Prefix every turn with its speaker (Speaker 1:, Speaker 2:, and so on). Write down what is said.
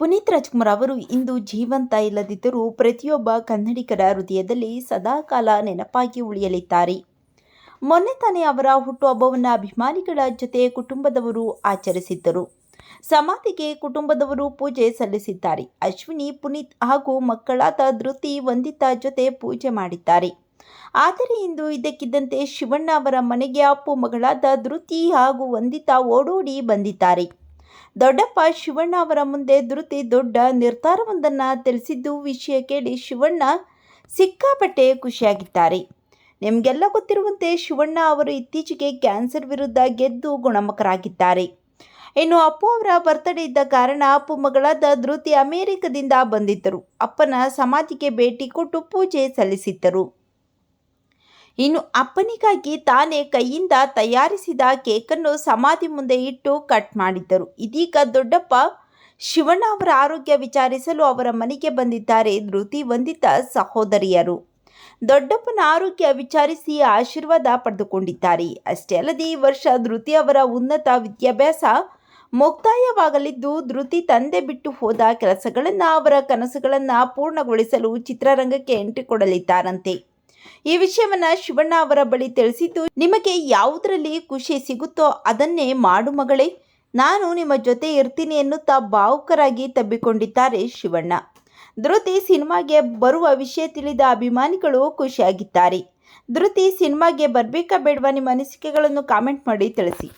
Speaker 1: ಪುನೀತ್ ರಾಜ್ಕುಮಾರ್ ಅವರು ಇಂದು ಜೀವಂತ ಇಲ್ಲದಿದ್ದರೂ ಪ್ರತಿಯೊಬ್ಬ ಕನ್ನಡಿಗರ ಹೃದಯದಲ್ಲಿ ಸದಾಕಾಲ ನೆನಪಾಗಿ ಉಳಿಯಲಿದ್ದಾರೆ. ಮೊನ್ನೆ ತಾನೇ ಅವರ ಹುಟ್ಟುಹಬ್ಬವನ್ನು ಅಭಿಮಾನಿಗಳ ಜೊತೆ ಕುಟುಂಬದವರು ಆಚರಿಸಿದ್ದರು. ಸಮಾಧಿಗೆ ಕುಟುಂಬದವರು ಪೂಜೆ ಸಲ್ಲಿಸಿದ್ದಾರೆ. ಅಶ್ವಿನಿ, ಪುನೀತ್ ಹಾಗೂ ಮಕ್ಕಳಾದ ಧೃತಿ ವಂದಿತಾ ಜೊತೆ ಪೂಜೆ ಮಾಡಿದ್ದಾರೆ. ಆದರೆ ಇಂದು ಇದಕ್ಕಿದ್ದಂತೆ ಶಿವಣ್ಣ ಅವರ ಮನೆಗೆ ಅಪ್ಪು ಮಗಳಾದ ಧೃತಿ ಹಾಗೂ ವಂದಿತಾ ಓಡೋಡಿ ಬಂದಿದ್ದಾರೆ. ದೊಡ್ಡಪ್ಪ ಶಿವಣ್ಣ ಅವರ ಮುಂದೆ ಧೃತಿ ದೊಡ್ಡ ನಿರ್ಧಾರವೊಂದನ್ನು ತಿಳಿಸಿದ್ದು ವಿಷಯ ಕೇಳಿ ಶಿವಣ್ಣ ಸಿಕ್ಕಾಪಟ್ಟೆ ಖುಷಿಯಾಗಿದ್ದಾರೆ. ನಿಮಗೆಲ್ಲ ಗೊತ್ತಿರುವಂತೆ ಶಿವಣ್ಣ ಅವರು ಇತ್ತೀಚೆಗೆ ಕ್ಯಾನ್ಸರ್ ವಿರುದ್ಧ ಗೆದ್ದು ಗುಣಮುಖರಾಗಿದ್ದಾರೆ. ಇನ್ನು ಅಪ್ಪು ಅವರ ಬರ್ತಡೇ ಇದ್ದ ಕಾರಣ ಅಪ್ಪು ಮಗಳಾದ ಧೃತಿ ಅಮೆರಿಕದಿಂದ ಬಂದಿದ್ದರು. ಅಪ್ಪನ ಸಮಾಧಿಗೆ ಭೇಟಿ ಕೊಟ್ಟು ಪೂಜೆ ಸಲ್ಲಿಸಿದ್ದರು. ಇನ್ನು ಅಪ್ಪನಿಗಾಗಿ ತಾನೇ ಕೈಯಿಂದ ತಯಾರಿಸಿದ ಕೇಕನ್ನು ಸಮಾಧಿ ಮುಂದೆ ಇಟ್ಟು ಕಟ್ ಮಾಡಿದ್ದರು. ಇದೀಗ ದೊಡ್ಡಪ್ಪ ಶಿವಣ್ಣ ಅವರ ಆರೋಗ್ಯ ವಿಚಾರಿಸಲು ಅವರ ಮನೆಗೆ ಬಂದಿದ್ದಾರೆ ಧೃತಿ ವಂದಿತ ಸಹೋದರಿಯರು. ದೊಡ್ಡಪ್ಪನ ಆರೋಗ್ಯ ವಿಚಾರಿಸಿ ಆಶೀರ್ವಾದ ಪಡೆದುಕೊಂಡಿದ್ದಾರೆ. ಅಷ್ಟೇ ಅಲ್ಲದೆ ಈ ವರ್ಷ ಧೃತಿ ಅವರ ಉನ್ನತ ವಿದ್ಯಾಭ್ಯಾಸ ಮುಕ್ತಾಯವಾಗಲಿದ್ದು ಧೃತಿ ತಂದೆ ಬಿಟ್ಟು ಹೋದ ಕೆಲಸಗಳನ್ನು ಅವರ ಕನಸುಗಳನ್ನು ಪೂರ್ಣಗೊಳಿಸಲು ಚಿತ್ರರಂಗಕ್ಕೆ ಎಂಟ್ರಿ ಕೊಡಲಿದ್ದಾರಂತೆ. ಈ ವಿಷಯವನ್ನ ಶಿವಣ್ಣ ಅವರ ಬಳಿ ತಿಳಿಸಿದ್ದು, ನಿಮಗೆ ಯಾವುದರಲ್ಲಿ ಖುಷಿ ಸಿಗುತ್ತೋ ಅದನ್ನೇ ಮಾಡು ಮಗಳೇ. ನಾನು ನಿಮ್ಮ ಜೊತೆ ಇರ್ತೀನಿ ಎನ್ನುತ್ತಾ ಭಾವುಕರಾಗಿ ತಬ್ಬಿಕೊಂಡಿದ್ದಾರೆ ಶಿವಣ್ಣ. ಧೃತಿ ಸಿನಿಮಾಗೆ ಬರುವ ವಿಷಯ ತಿಳಿದ ಅಭಿಮಾನಿಗಳು ಖುಷಿಯಾಗಿದ್ದಾರೆ. ಧೃತಿ ಸಿನಿಮಾಗೆ ಬರಬೇಕಾ ಬೇಡವಾ ನಿಮ್ಮ ಅನಿಸಿಕೆಗಳನ್ನು ಕಾಮೆಂಟ್ ಮಾಡಿ ತಿಳಿಸಿ.